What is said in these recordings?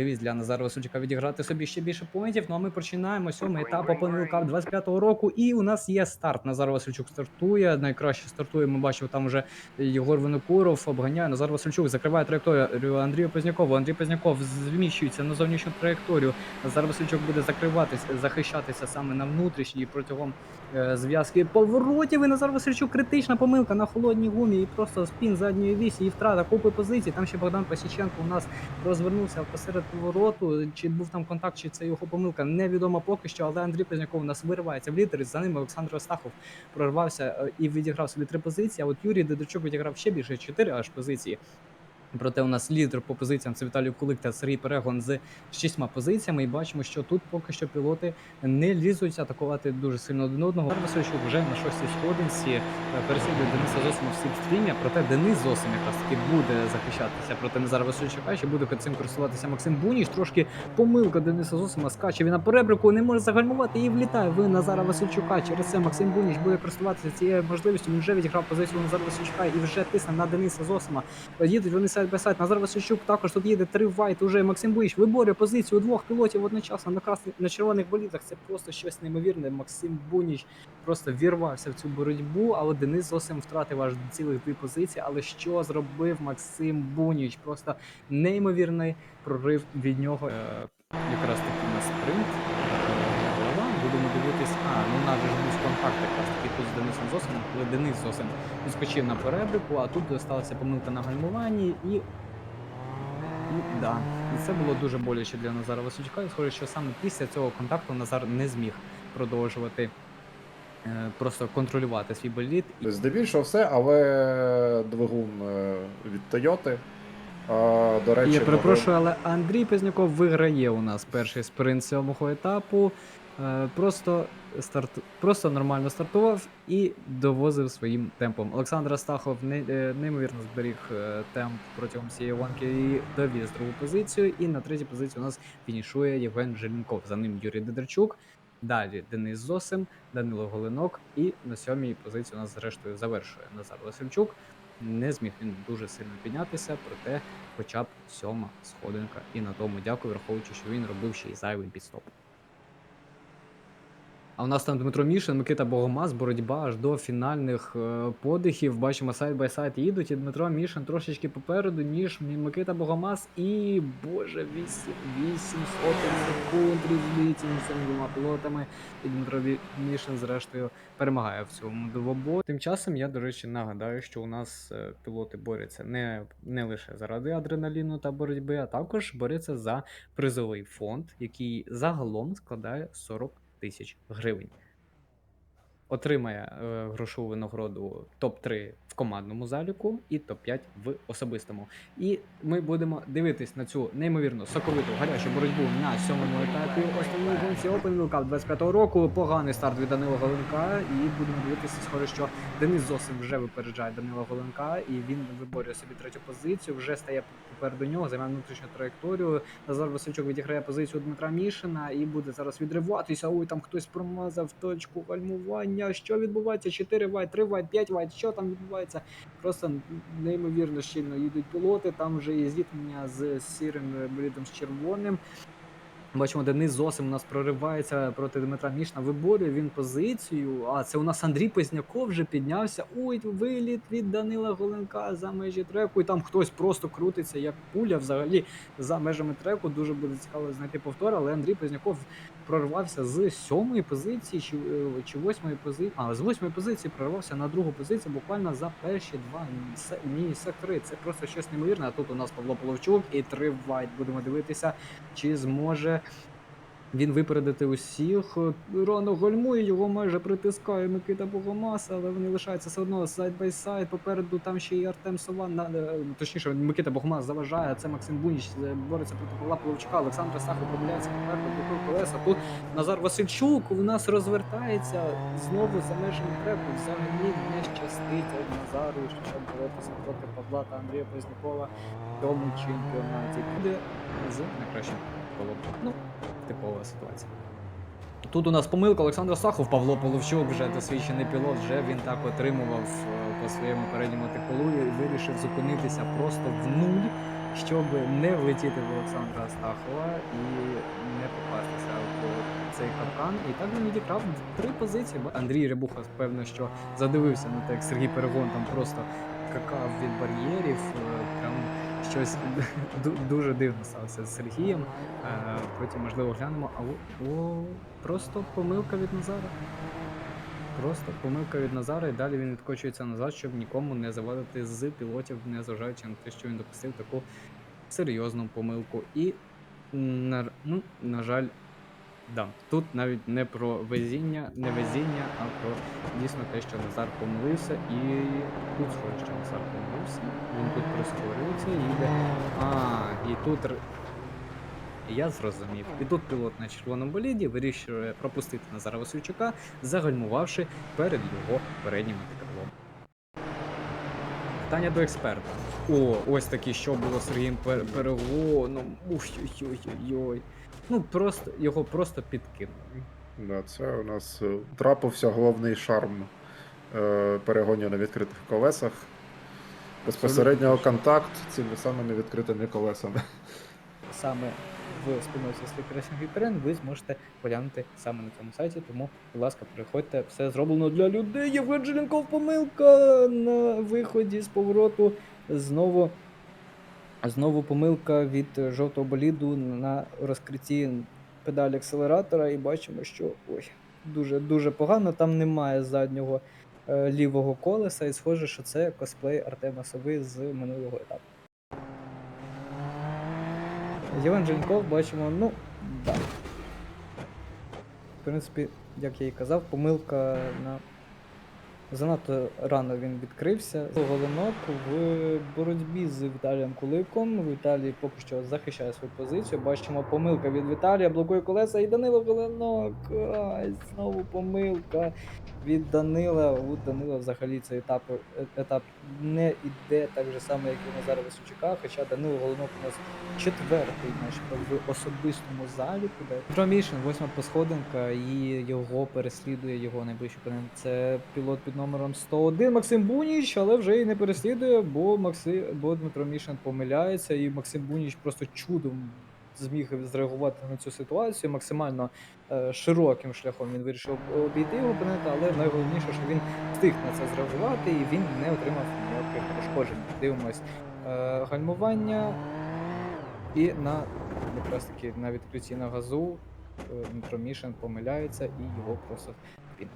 можливість для Назара Васильчука відіграти собі ще більше поінтів. Ну а ми починаємо сьомий етап Open Cup 25-го року. І у нас є старт. Назар Васильчук стартує. Найкраще стартує. Ми бачимо там вже Єгор Винокуров обганяє. Назар Васильчук закриває траєкторію Андрію Познякову. Андрій Позняков зміщується на зовнішню траєкторію. Назар Васильчук буде закриватися, захищатися саме на внутрішній протягом е, зв'язки поворотів. І Назар Васильчук критична помилка на холодній гумі. І просто спін задньої вісі і втрата купи позицій. Там ще Богдан Пасіченко у нас розвернувся посеред повороту. Чи був там контакт, чи це його помилка, невідомо поки що. Але Андрій Позняков у нас виривається в лідер. За ним Олександр Остахов прорвався е, і відіграв собі три позиції. А от Юрій Дедичук відіграв ще більше чотири аж позиції. Проте у нас лідер по позиціям це Віталій Кулик та Сергій Перегон з шістьма позиціями. І бачимо, що тут поки що пілоти не лізуть атакувати дуже сильно один одного. Васильчук вже на шостій сходинці е, переслідує Дениса Зосима в сіпстрімі. Проте Денис Зосим якраз таки буде захищатися проти Назара Васильчука. Ще буде цим користуватися Максим Буніч. Трошки помилка Дениса Зосима скаче він на перебрику, не може загальмувати і влітає в Назара Васильчука. Через це Максим Буніч буде користуватися цією можливістю. Він вже відіграв позицію Назара Васильчука і вже тисне на Дениса Зосима. Їдуть вони сайт бай сайт. Назар Васильчук також тут їде три вайт. Уже Максим Буніч виборює позицію двох пілотів одночасно на красних на червоних болідах. Це просто щось неймовірне. Максим Буніч просто вірвався в цю боротьбу, але Денис зовсім втратив аж цілих дві позиції. Але що зробив Максим Буніч? Просто неймовірний прорив від нього. Е, якраз таки на спринт. Е, голова. Будемо дивитись. А, ну у нас же ж був контакт якраз таки тут з Денисом Зосимом, коли Денис Зосим відскочив на перебрику, а тут сталася помилка на гальмуванні і. І, да. і це було дуже боляче для Назара Васильчука. І схоже, що саме після цього контакту Назар не зміг продовжувати е, просто контролювати свій боліт. Здебільшого все, але двигун е, від Тойоти. А, до речі, Я перепрошую, але Андрій Пізняков виграє у нас перший спринт сьомого етапу. Е, Просто старт, просто нормально стартував і довозив своїм темпом. Олександр Астахов не, е, неймовірно зберіг е, темп протягом цієї гонки і довіз другу позицію. І на третій позиції у нас фінішує Євген Желінков. За ним Юрій Дедерчук. Далі Денис Зосим, Данило Голинок. І на сьомій позиції у нас зрештою завершує Назар Васильчук. Не зміг він дуже сильно піднятися, проте хоча б сьома сходинка. І на тому дякую, враховуючи, що він робив ще й зайвий підстоп. А у нас там Дмитро Мішин, Микита Богомаз, боротьба аж до фінальних е, подихів. Бачимо сайт бай сайт їдуть, і Дмитро Мішин трошечки попереду, ніж Микита Богомаз. І боже, 8, 8 сотень секунд різниці двома пілотами. І Дмитро Мішин, зрештою, перемагає в цьому двобої. Тим часом я, до речі, нагадаю, що у нас е, пілоти борються не, не лише заради адреналіну та боротьби, а також борються за призовий фонд, який загалом складає 40 тисяч гривень. Отримає е, грошову винагороду топ-3 в командному заліку і топ-5 в особистому. І ми будемо дивитись на цю неймовірно соковиту гарячу боротьбу на сьомому етапі основної гонці Open Wheel Cup 25-го року. Поганий старт від Данила Голенка. І будемо дивитися, схоже, що Денис Зосим вже випереджає Данила Голенка, і він виборює собі третю позицію. Вже стає попереду нього, займає внутрішню траєкторію. Назар Васильчук відіграє позицію Дмитра Мішина і буде зараз відриватися. Ой, там хтось промазав точку гальмування. Що відбувається? 4 вайт, 3 вайт, 5 вайт. Що там відбувається? Просто неймовірно щільно їдуть пілоти. Там вже є зіткнення з сірим болідом з червоним. Бачимо, Денис Зосим у нас проривається проти Дмитра Мішна. Виборює він позицію. А це у нас Андрій Позняков вже піднявся. Ой, виліт від Данила Голенка за межі треку. І там хтось просто крутиться як пуля взагалі за межами треку. Дуже буде цікаво знайти повтор, але Андрій Позняков прорвався з сьомої позиції чи, е, чи восьмої позиції. А з восьмої позиції прорвався на другу позицію буквально за перші два міні-сектори. Це просто щось неймовірне. А тут у нас Павло Половчук і тривайт. Будемо дивитися, чи зможе він випередити усіх. Рано гольмує, його майже притискає Микита Богомаз, але вони лишаються все одно сайд бай сайд. Попереду там ще й Артем Сован, на- е, точніше, Микита Богомаз заважає, це Максим Буніч е, бореться проти Павла Половчука. Олександр Сахов помиляється попереду, блокує колеса. Тут Назар Васильчук у нас розвертається знову за межами треку. Взагалі не щастить Назару, щоб боротися проти Павла та Андрія Познякова в цьому чемпіонаті. Буде з найкращим колом. Типова ситуація. Тут у нас помилка Олександр Сахов, Павло Половчук, вже досвідчений пілот, вже він так отримував е, по своєму передньому типолу і вирішив зупинитися просто в нуль. щоб не влетіти в Олександра Астахова і не попастися в цей капкан. І так він відіграв три позиції. Андрій Рябуха, певно, що задивився на те, як Сергій Перегон там просто какав від бар'єрів. е, Прям щось дуже дивно сталося з Сергієм. Е, Потім, можливо, глянемо. А о, просто помилка від Назара. Просто помилка від Назара, і далі він відкочується назад, щоб нікому не завадити з пілотів, незважаючи на те, що він допустив таку серйозну помилку. І, на, ну, на жаль, да, тут навіть не про везіння, не везіння, а про дійсно те, що Назар помилився, і тут схоже, що Назар помилився. Він тут прискорюється і йде. А, і тут я зрозумів. І тут пілот на червоному боліді вирішує пропустити Назара Васильчука, загальмувавши перед його переднім антикрилом. Питання до експерта. О, ось таки, що було з Сергієм Пер- Перегоном. Ой-ой-ой-ой. Ну просто його просто підкинули. Да, це у нас е, трапився головний шарм е, перегонів на відкритих колесах. Безпосередньо точно. контакт цими самими відкритими колесами. Саме в спільноті Sleep Racing Ukraine ви зможете поглянути саме на цьому сайті, тому, будь ласка, приходьте, все зроблено для людей. Євген Желенков помилка на виході з повороту. Знову, знову помилка від е, жовтого боліду на розкритті педалі акселератора, і бачимо, що ой, дуже дуже погано. Там немає заднього е, лівого колеса, і схоже, що це косплей Артема Сови з минулого етапу. Євген Женьков бачимо, ну, да. В принципі, як я і казав, помилка на. Занадто рано він відкрився. Голонок в боротьбі з Віталієм Куликом. Віталій поки що захищає свою позицію. Бачимо помилка від Віталія, блокує колеса і Данило Голонок. Ай, знову помилка від Данила. У Данила взагалі цей етап, етап не йде так же само, як і у Назара Височука, хоча Данило Голонок у нас четвертий начебто в особистому заліку. де Мішин, восьма посходинка, і його переслідує його найближчий опонент. Це пілот під номером 101 Максим Буніч, але вже і не переслідує, бо Макси, бо Дмитро Мішин помиляється, і Максим Буніч просто чудом зміг зреагувати на цю ситуацію. Максимально широким шляхом він вирішив обійти його опонента, але найголовніше, що він встиг на це зреагувати, і він не отримав ніяких пошкоджень. Дивимось е, гальмування. І на якраз таки на відкритті на газу е, Мішин помиляється і його просто пін.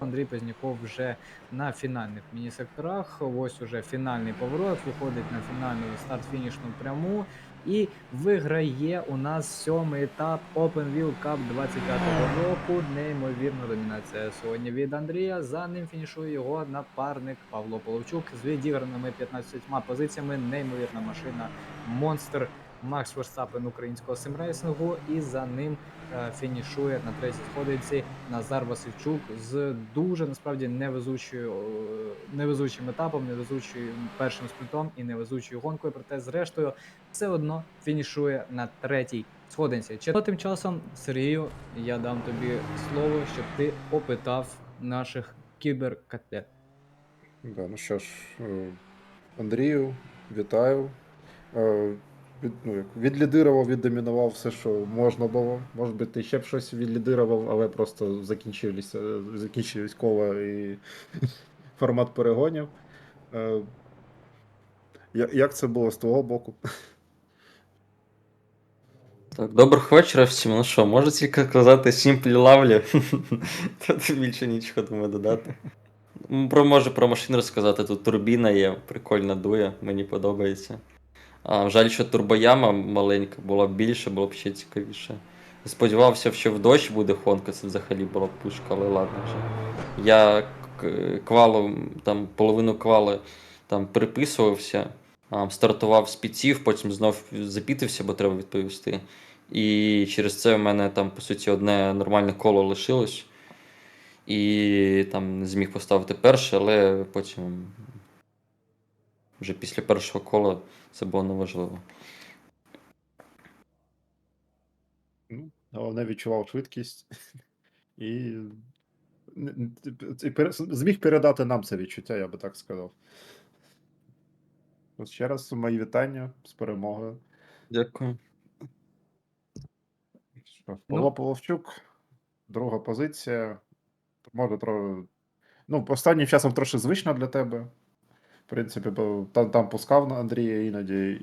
Андрій Позняков вже на фінальних міні-секторах. Ось уже фінальний поворот, виходить на фінальну старт-фінішну пряму і виграє у нас сьомий етап Open Wheel Cup 25-го року. Неймовірна домінація сьогодні від Андрія. За ним фінішує його напарник Павло Половчук з відіграними 15 позиціями. Неймовірна машина Монстр Макс Верстапен українського симрейсингу, і за ним фінішує на третій сходинці Назар Васильчук з дуже насправді невезучою е, невезучим етапом, невезучим першим спринтом і невезучою гонкою. Проте, зрештою, все одно фінішує на третій сходинці. Чи тим часом, Сергію, я дам тобі слово, щоб ти опитав наших кіберкатлет. Да, ну що ж, е, Андрію, вітаю. Від, ну, відлідирував, віддомінував все, що можна було. Може би, ти ще б щось відлідирував, але просто закінчилися, закінчились кола і формат перегонів. Е, Як це було з твого боку? Так, доброго вечора всім. Ну що, можу тільки казати Simply Lovely. Тут більше нічого думаю додати. М, Про, може про машину розказати. Тут турбіна є, прикольна дує, мені подобається. А, жаль, що турбояма маленька, була більше, було б ще цікавіше. Сподівався, що в дощ буде хонка, це взагалі була пушка, але ладно вже. Я квалу, там половину квали там приписувався, а, стартував з піців, потім знов запітився, бо треба відповісти. І через це в мене там, по суті, одне нормальне коло лишилось. І там не зміг поставити перше, але потім вже після першого кола це було неважливо. Ну, Головне відчував швидкість і, і зміг передати нам це відчуття, я би так сказав. Ось Ще раз мої вітання з перемогою. Дякую. Що, Павло Ну. Половчук, друга позиція. Може, тро... ну, останнім часом трохи звично для тебе. Принципі, там, там пускав на Андрія іноді.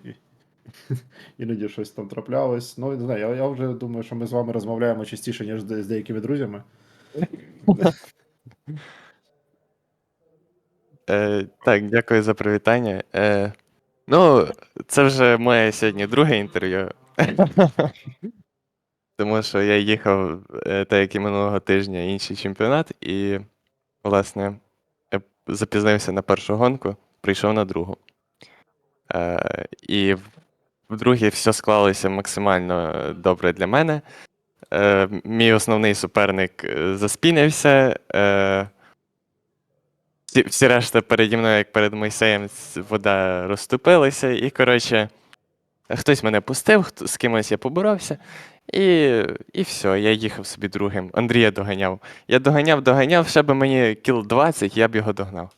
Іноді щось там траплялось. Ну, не знаю, я, я вже думаю, що ми з вами розмовляємо частіше, ніж з деякими друзями. Е, так, дякую за привітання. Е, ну, це вже моє сьогодні друге інтерв'ю. Тому що я їхав, е, так як і минулого тижня, інший чемпіонат, і, власне, я запізнився на першу гонку, прийшов на другу. Е, і в, другій все склалося максимально добре для мене. Е, мій основний суперник е, заспінився. Е, всі, всі решта переді мною, як перед Мойсеєм, вода розступилася, і, коротше, хтось мене пустив, хто, з кимось я поборовся, і, і все, я їхав собі другим. Андрія доганяв. Я доганяв, доганяв, ще би мені кіл 20, я б його догнав.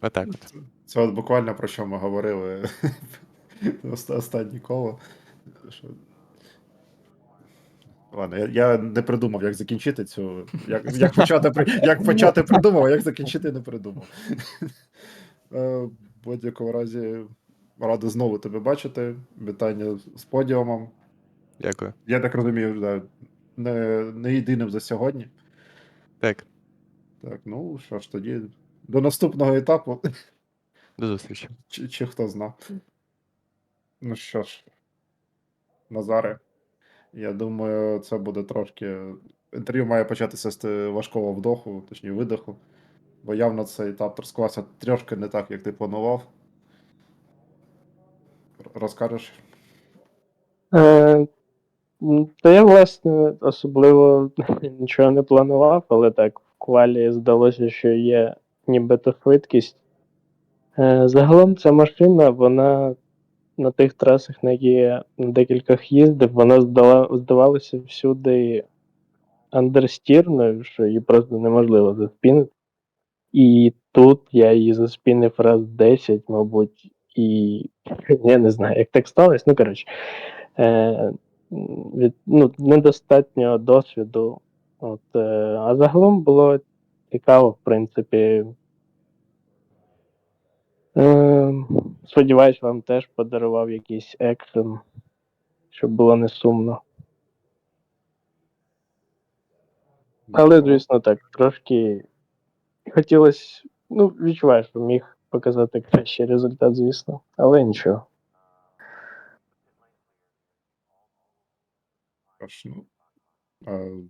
Отак от. Це от буквально про що ми говорили останнє коло. Що... Ладно, я, я не придумав, як закінчити цю. Як, як, почати, як почати придумав, а як закінчити не придумав. Е, В будь-якому разі, радий знову тебе бачити. Вітання з подіумом. Дякую. Я так розумію, да, не, не єдиним за сьогодні. Так, Так, ну що ж тоді, до наступного етапу. до зустрічі. Чи, чи хто знав. Ну що ж, Назаре, я думаю, це буде трошки. Інтерв'ю має початися з важкого вдоху, точніше видоху. Бо явно цей етап склався трошки не так, як ти планував. Розкажеш? Е, Та я, власне, особливо нічого не планував, але так, в квалі здалося, що є нібито швидкість. Е, Загалом ця машина, вона на тих трасах, на які я на декількох їздив, вона здавалася всюди андерстірною, що її просто неможливо заспінити. І тут я її заспінив раз 10, мабуть, і я не знаю, як так сталося. Ну, коротше, е, від, ну, недостатньо досвіду. От, е, а загалом було цікаво, в принципі. Е, сподіваюсь, вам теж подарував якийсь екшен, щоб було не сумно. Але, звісно, так, трошки хотілося, ну, відчуваєш, що міг показати кращий результат, звісно, але нічого. Аж, ну,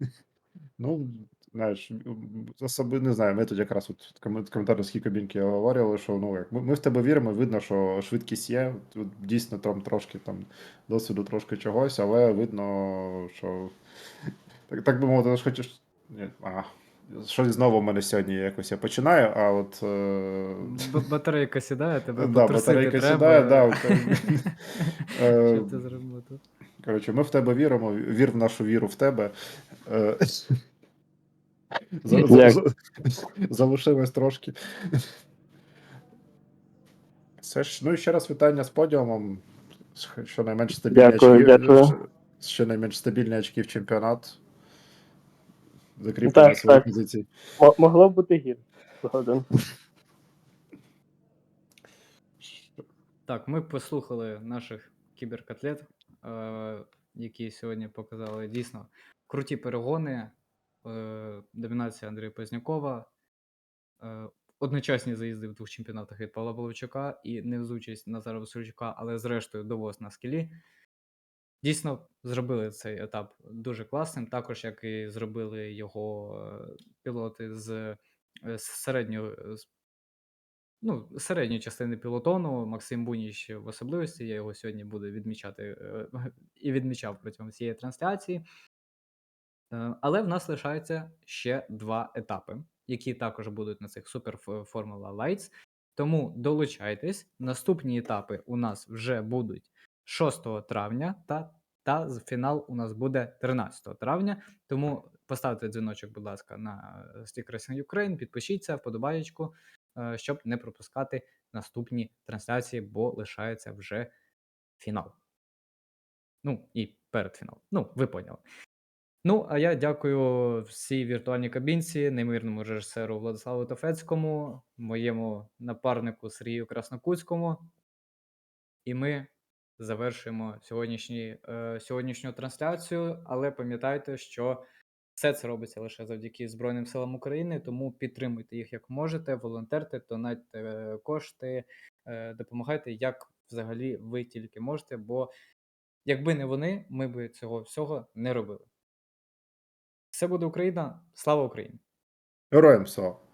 ну, знаєш, особи не знаю, ми тут якраз от в комент- коментарській говорили, що ну, як, ми, ми в тебе віримо, видно, що швидкість є. Тут дійсно там трошки там досвіду, трошки чогось, але видно, що так, так би мовити, ж хочеш. Ні, а, щось знову в мене сьогодні якось я починаю, а от. Е... Батарейка сідає, тебе Да, батарейка треба. сідає, да, от, е, Що ти зробив? Коротше, ми в тебе віримо, вір в нашу віру в тебе. Е, за- за- Дякую. за- Залишилось трошки. Це ж, ну і ще раз вітання з подіумом. Щонайменш стабільні Дякую, очки. дякую. Щонайменш стабільні очки в чемпіонат. Закріплення Так, своїх так. позицій. Мо- могло бути гірше. Згоден. Так, ми послухали наших кіберкотлет, е, які сьогодні показали дійсно круті перегони, домінація Андрія Познякова, е, одночасні заїзди в двох чемпіонатах від Павла Половчука і невзучість Назара Васильчука, але зрештою довоз на скілі. Дійсно, зробили цей етап дуже класним, також як і зробили його е, пілоти з, е, з середньої ну, середньої частини пілотону, Максим Буніч в особливості. Я його сьогодні буду відмічати е, і відмічав протягом цієї трансляції. Е, Але в нас лишається ще два етапи, які також будуть на цих Супер Формула Lights. Тому долучайтесь. Наступні етапи у нас вже будуть 6 травня, та, та фінал у нас буде 13 травня. Тому поставте дзвіночок, будь ласка, на Stick Racing Ukraine, підпишіться, вподобаєчку. е, щоб не пропускати наступні трансляції, бо лишається вже фінал. Ну, і передфінал. Ну, ви поняли. Ну, а я дякую всій віртуальній кабінці, неймовірному режисеру Владиславу Тофецькому, моєму напарнику Сергію Краснокутському. І ми завершуємо сьогоднішні, е, сьогоднішню трансляцію. Але пам'ятайте, що все це робиться лише завдяки Збройним силам України, тому підтримуйте їх як можете, волонтерте, донатьте е, кошти, е, допомагайте, як взагалі ви тільки можете, бо якби не вони, ми б цього всього не робили. Все буде Україна, слава Україні! Героям слава!